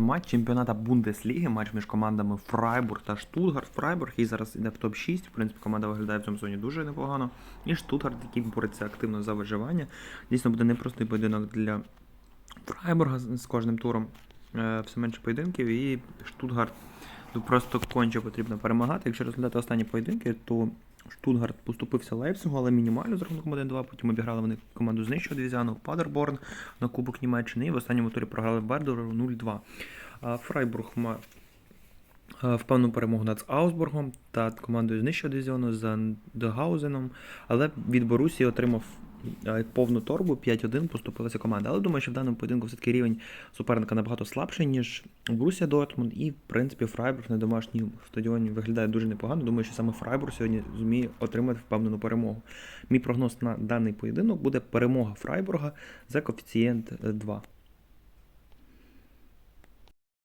Матч чемпіоната Бундесліги, матч між командами Фрайбург та Штутгарт. Фрайбург і зараз йде в топ-6. В принципі, команда виглядає в цьому зоні дуже непогано. І Штутгарт, який бореться активно за виживання. Дійсно буде непростий поєдинок для Фрайбурга з кожним туром. Е, Все менше поєдинків, і Штутгарт ну, просто конче потрібно перемагати. Якщо розглядати останні поєдинки, то Штутгарт поступився Лейпцигу, але мінімально з рахунком 1-2. Потім обіграли вони команду з нижчого дивізіону Падерборн на Кубок Німеччини. І в останньому турі програли Бердеру 0-2. Фрайбург мав впевнену перемогу над Аусбургом та командою з нижчого дивізіону за Дегаузеном, але від Борусії отримав повну торбу 5-1 поступилася команда. Але думаю, що в даному поєдинку все-таки рівень суперника набагато слабший, ніж Брусія Дортмунд. І, в принципі, Фрайбург на домашньому стадіоні виглядає дуже непогано. Думаю, що саме Фрайбург сьогодні зуміє отримати впевнену перемогу. Мій прогноз на даний поєдинок буде перемога Фрайбурга за коефіцієнт е, 2.